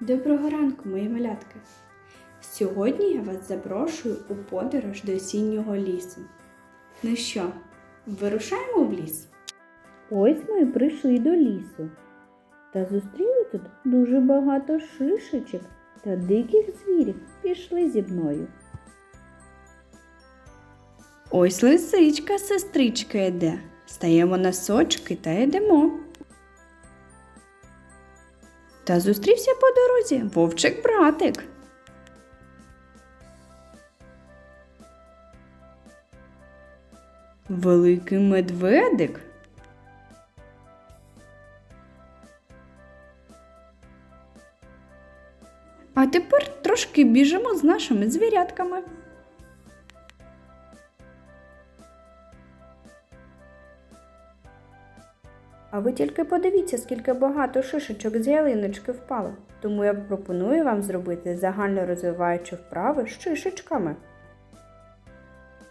Доброго ранку, мої малятки! Сьогодні я вас запрошую у подорож до осіннього лісу. Ну що, вирушаємо в ліс? Ось ми й прийшли до лісу. Та зустріли тут дуже багато шишечок та диких звірів пішли зі мною. Ось лисичка, сестричка йде. Стаємо на сочки та йдемо. Та зустрівся по дорозі вовчик братик. Великий медведик. А тепер трошки біжимо з нашими звірятками. А ви тільки подивіться, скільки багато шишечок з ялиночки впало. Тому я пропоную вам зробити загально розвиваючі вправи з шишечками.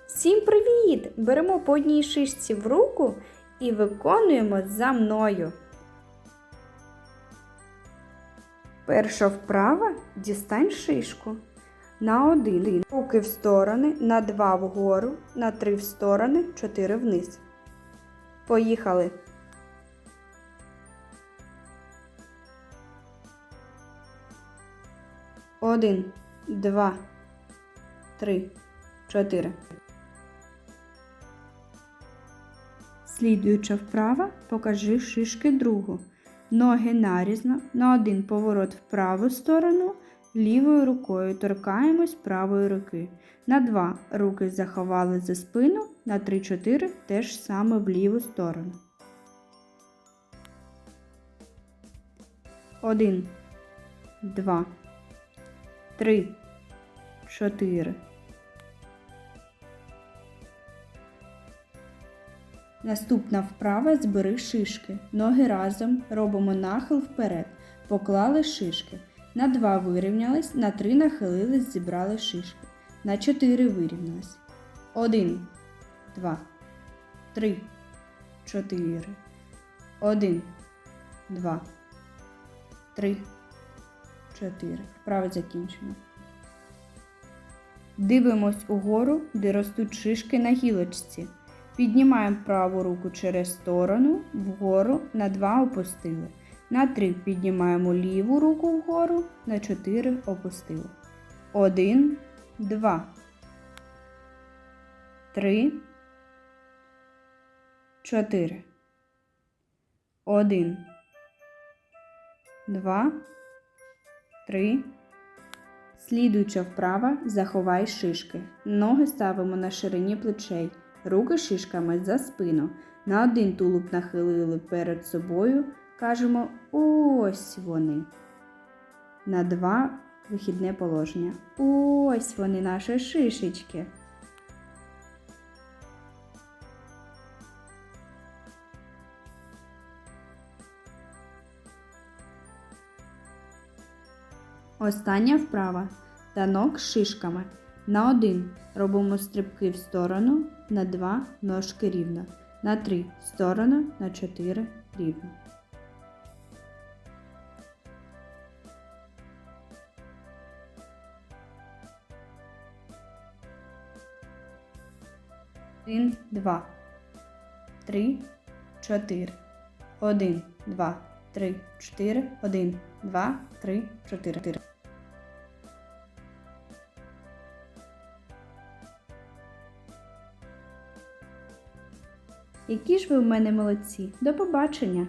Всім привіт! Беремо по одній шишці в руку і виконуємо за мною. Перша вправа дістань шишку. На один. Руки в сторони, на два вгору, на три в сторони, чотири вниз. Поїхали. Один, два, три, чотири. Слідуюча вправа покажи шишки другу. Ноги нарізно, на один поворот в праву сторону, лівою рукою торкаємось правої руки. На два руки заховали за спину, на 3-4 теж саме в ліву сторону. Один, два, три, чотири. Наступна вправа збери шишки. Ноги разом робимо нахил вперед. Поклали шишки. На 2 вирівнялись, на 3 нахилились, зібрали шишки. На 4 вирівнялись. 1, 2, 3, 4. 1, 2, 3, 4. Вправо закінчено. Дивимось угору, де ростуть шишки на гілочці. Піднімаємо праву руку через сторону, вгору на 2 опустили. На 3 піднімаємо ліву руку вгору, на 4 опустили. 1, 2, 3, 4. 1, 2, 3. Слідуюча вправа заховай шишки. Ноги ставимо на ширині плечей. Руки шишками за спину. На один тулуб нахилили перед собою. Кажемо ось вони. На два вихідне положення. Ось вони наші шишечки. Остання вправа. Танок з шишками. На один робимо стрибки в сторону, на два ножки рівно, на три в сторону, на чотири рівно. Один, два, три, чотири. Один, два, три, чотири. Один, два, три, чотири. Які ж ви в мене молодці. До побачення!